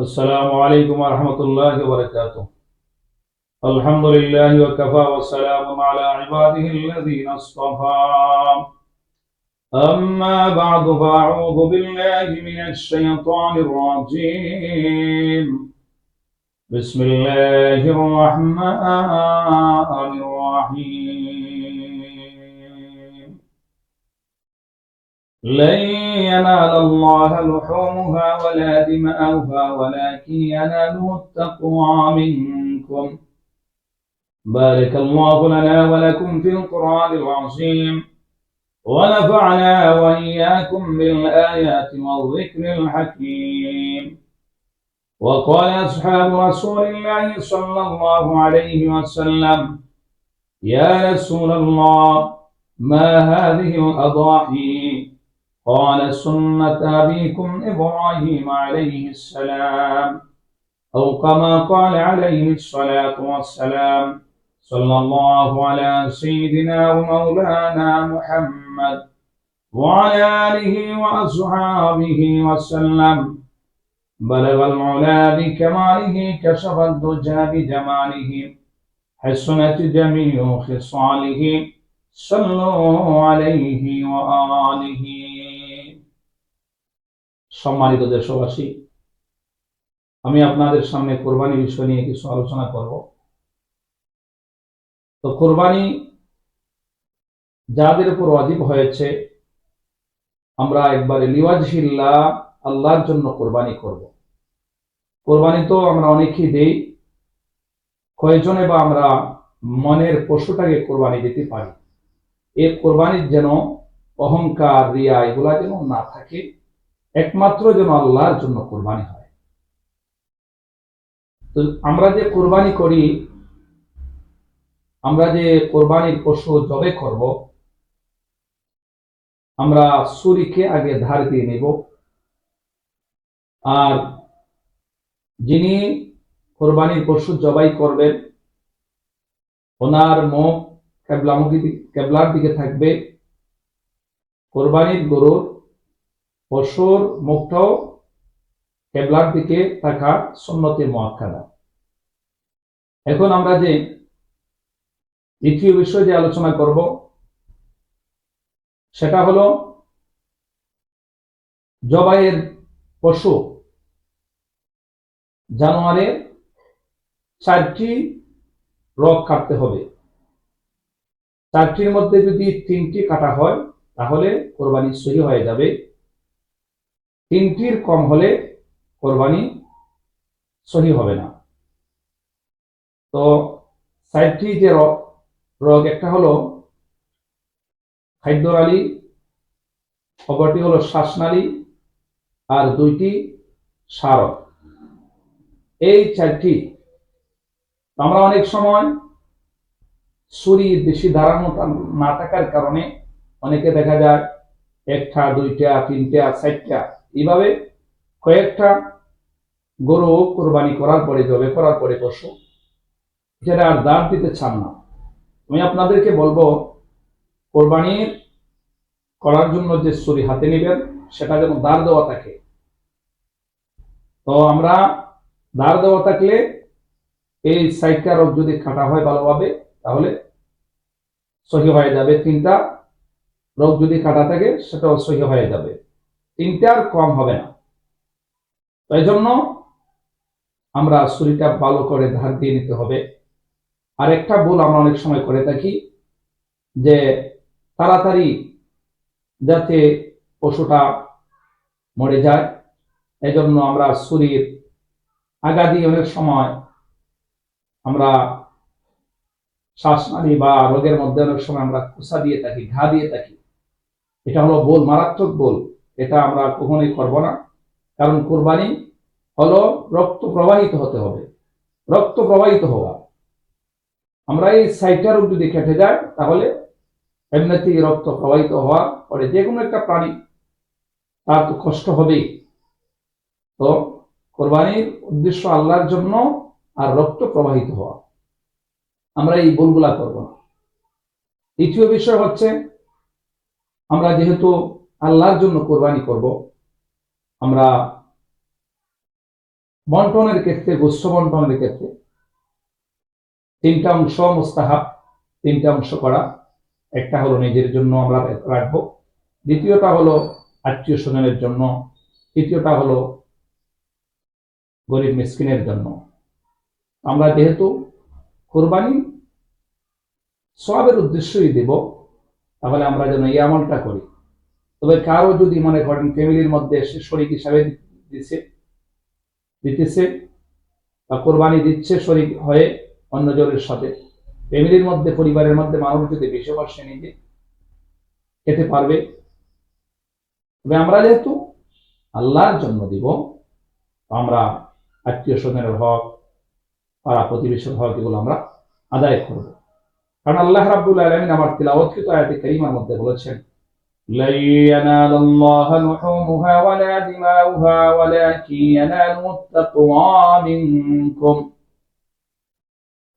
السلام عليكم ورحمة الله وبركاته. الحمد لله وكفى والسلام على عباده الذين اصطفى. أما بعد فأعوذ بالله من الشيطان الرجيم. بسم الله الرحمن الرحيم. لن ينال الله لحومها ولا دماؤها ولكن يناله التقوى منكم. بارك الله لنا ولكم في القرآن العظيم. ونفعنا وإياكم بالآيات والذكر الحكيم. وقال أصحاب رسول الله صلى الله عليه وسلم يا رسول الله ما هذه الأضاحي؟ قال سنة أبيكم إبراهيم عليه السلام أو كما قال عليه الصلاة والسلام صلى الله على سيدنا ومولانا محمد وعلى آله وأصحابه وسلم. بلغ العلا بكماله كشف الدجى بجماله حسنت جميع خصاله صلوا عليه وآله সম্মানিত দেশবাসী আমি আপনাদের সামনে কোরবানি বিষয় নিয়ে কিছু আলোচনা করব। তো কোরবানি যাদের উপর ওয়াজিব হয়েছে, আমরা একবারে লিওয়াজহিল্লা আল্লাহর জন্য কোরবানি করব। কোরবানি তো আমরা অনেকেই দেই, কয়জনে বা আমরা মনের পশুটাকে কোরবানি দিতে পারি? এই কোরবানির যেন অহংকার, রিয়া এগুলা যেন না থাকে একমাত্র যেন আল্লাহর জন্য কোরবানি হয়। তো আমরা যে কোরবানি করি, আমরা যে কোরবানির পশু জবে করব, আমরা সুরিকে আগে ধার দিয়ে নেব। আর যিনি কোরবানির পশু জবাই করবেন, ওনার মুখ কেবলামুখী কেবলার দিকে থাকবে। কোরবানির গরুর পশুর মুখটাও কেবলার দিকে থাকা সন্নতে মোয়াক্কাদা এখন আমরা যে দ্বিতীয় বিষয় যে আলোচনা করব, সেটা হলো জবাইয়ের পশু জানোয়ারের চারটি রোগ কাটতে হবে। চারটির মধ্যে যদি তিনটি কাটা হয়, তাহলে কোরবানি সহি হয়ে যাবে। তিনটির কম হলে কোরবানি সহি হবে না। তো চারটি যে রোগ একটা হলো খাদ্যনালী অপরটি হলো শ্বাসনালী, আর দুইটি সারক। এই চারটি আমরা অনেক সময় ছুরি বেশি দাঁড়ানো না থাকার কারণে অনেকে দেখা যায় একটা, দুইটা, তিনটা, চারটা এইভাবে কয়েকটা গরু কোরবানি করার পরে, জবে করার পরে পশু যেটা আর দাঁড় দিতে চান না। আমি আপনাদেরকে বলব, কোরবানি করার জন্য যে ছুরি হাতে নেবেন, সেটা যেন দাঁড় দেওয়া থাকে। তো আমরা দাঁড় দেওয়া থাকলে এই সাইডটা রোগ যদি কাটা হয় ভালোভাবে, তাহলে সহি হয়ে যাবে। তিনটা রোগ যদি কাটা থাকে, সেটাও সহি হয়ে যাবে। তিনটার কম হবে না। তাই জন্য আমরা ছুরিটা ভালো করে ধার দিয়ে নিতে হবে। আর একটা ভুল আমরা অনেক সময় করে থাকি যে তাড়াতাড়ি যাতে পশুটা মরে যায় এই জন্য আমরা শরীর আগা দিয়ে অনেক সময় আমরা শ্বাসনালী বা রোগের মধ্যে অনেক সময় আমরা কুসা দিয়ে থাকি, ঘা দিয়ে থাকি। এটা হলো বল মারাত্মক বল এটা আমরা কখনোই করব না। কারণ কোরবানি হলো রক্ত প্রবাহিত হতে হবে। রক্ত প্রবাহিত হওয়া। আমরা এই সাইটটা রোগ যদি কেটে যায় তাহলে এমনিতেই রক্ত প্রবাহিত হওয়া পরে যে কোনো একটা প্রাণী, তার তো কষ্ট হবেই। তো কোরবানির উদ্দেশ্য আল্লাহর জন্য আর রক্ত প্রবাহিত হওয়া। আমরা এই ভুলগুলা করব না। দ্বিতীয় বিষয় হচ্ছে, আমরা যেহেতু আল্লাহর জন্য কোরবানি করব। আমরা বন্টনের ক্ষেত্রে গোস্ব বন্টনের ক্ষেত্রে তিনটা অংশ মোস্তাহাব, তিনটা অংশ করা। একটা হলো নিজের জন্য আমরা রাখব। দ্বিতীয়টা হলো আত্মীয় স্বজনের জন্য। তৃতীয়টা হলো গরিব মিসকিনের জন্য। আমরা যেহেতু কোরবানি সবের উদ্দেশ্যই দেব, তাহলে আমরা যেন এই আমলটা করি। তবে কারও যদি মনে করেন ফ্যামিলির মধ্যে শরিক হিসাবে দিচ্ছে দিতেছে বা কোরবানি দিচ্ছে শরিক হয়ে অন্য জনের সাথে, ফ্যামিলির মধ্যে, পরিবারের মধ্যে মানুষ যদি বেশি সে নিজে খেতে পারবে। তবে আমরা যেহেতু আল্লাহর জন্য দিব আমরা আত্মীয় স্বজনের হক, পাড়া প্রতিবেশীর হক এগুলো আমরা আদায় করব। কারণ আল্লাহ রাব্বুল আলামিন আমার তিলাওয়াতকৃত আয়াতে কারিমার মধ্যে বলেছেন لن ينال الله لحومها ولا دماؤها ولكن يناله التقوى منكم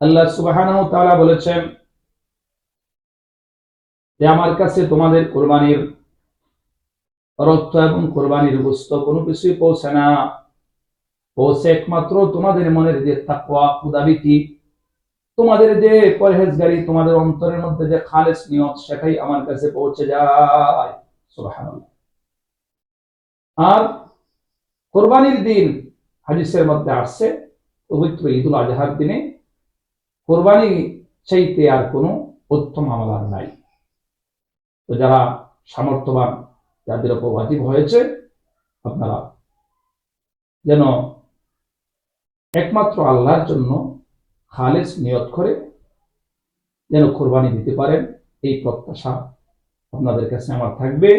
আল্লাহ সুবহানাহু ওয়া তাআলা বলেছেন যে আমার কাছে তোমাদের কোরবানির রক্ত এবং কোরবানির গোস্ত কোনো কিছুই পৌঁছে না পৌঁছে একমাত্র তোমাদের মনের যে তাকওয়া খুদাবিতি তোমাদের যে পরহেজগারি, তোমাদের অন্তরের মধ্যে যে খালেস নিয়ত, সেটাই আমার কাছে পৌঁছে যায়। আর কোরবানির দিন হাদিসের মধ্যে আসছে, পবিত্র ঈদুল আজহার দিনে কোরবানি চাইতে আর কোনো উত্তম আমল আর নাই। তো যারা সামর্থ্যবান, যাদের উপর ওয়াজিব হয়েছে, আপনারা যেন একমাত্র আল্লাহর জন্য খালেস নিয়ত করে যেন কোরবানি দিতে পারেন এই প্রত্যাশা আপনাদের কাছে আমার থাকবে।